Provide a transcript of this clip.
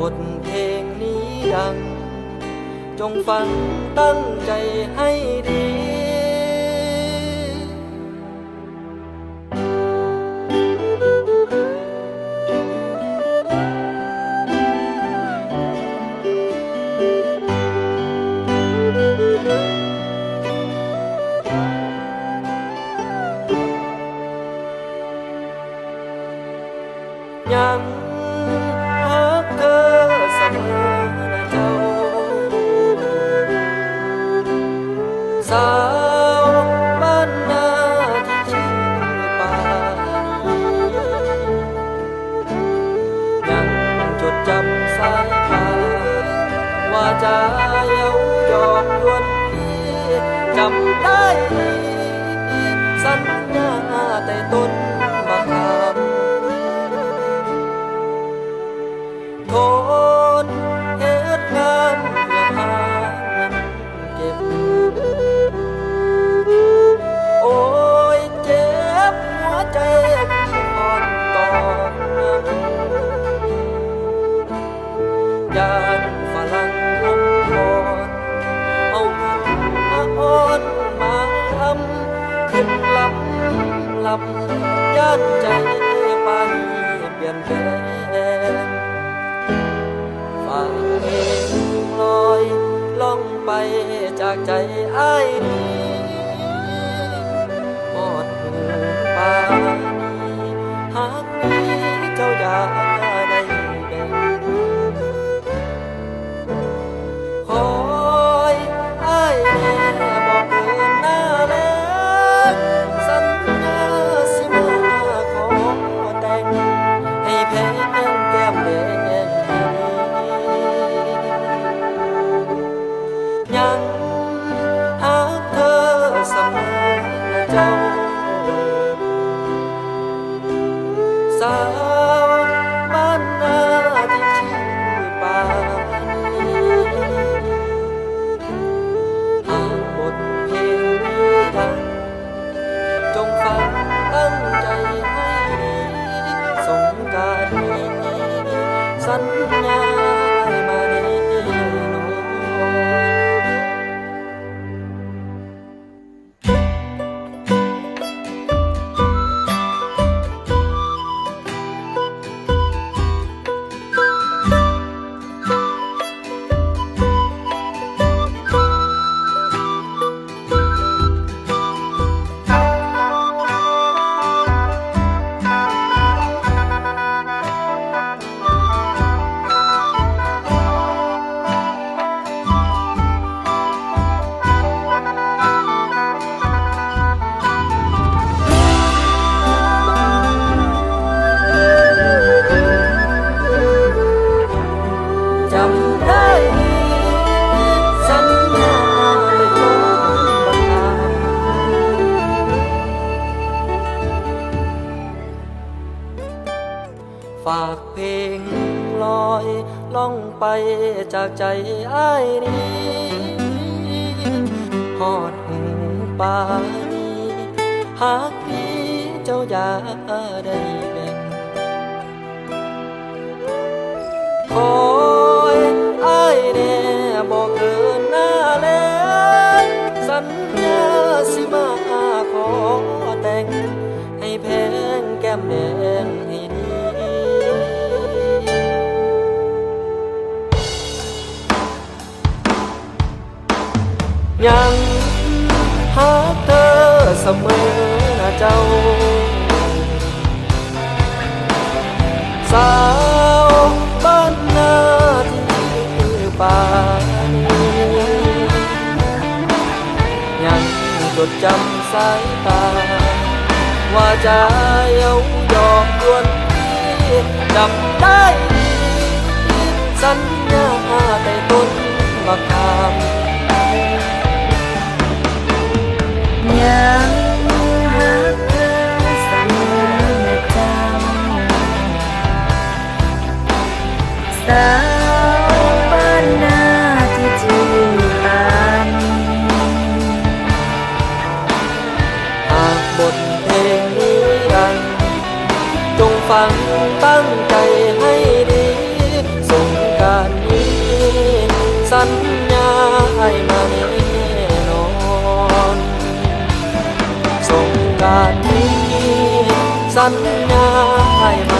บทเพลงนี้ดัง จงฟังตั้งใจให้ดี จำ ลำย่านใจปานีเปลี่ยนแปลงฝากเพลงลอยล่องไปจากใจอ้ายนี้หอดหูป่านี้หากมีเจ้าอยาก สัากเพลงลอยล่องไปจากใจอ้ายนี้หอดหูป่านี้หากพี่เจ้าอยาได้แบ่งคอยอ้ายแน่บอกเกินหน้าแลงสัญญาสิมาขอแต่งให้แพงแก้มแดง ยังหาเธอเสมอนะเจ้า สาวบ้านนาที่ป่ายังจดจำสายตา ว่าจะเย้ายอกยวนพี่จำได้สัญญาแต่ต้นมะขาม ฟังตั้งใจให้ดีส่งการนี้สัญญาให้มาแน่นอนส่งการนี้สัญญาให้มา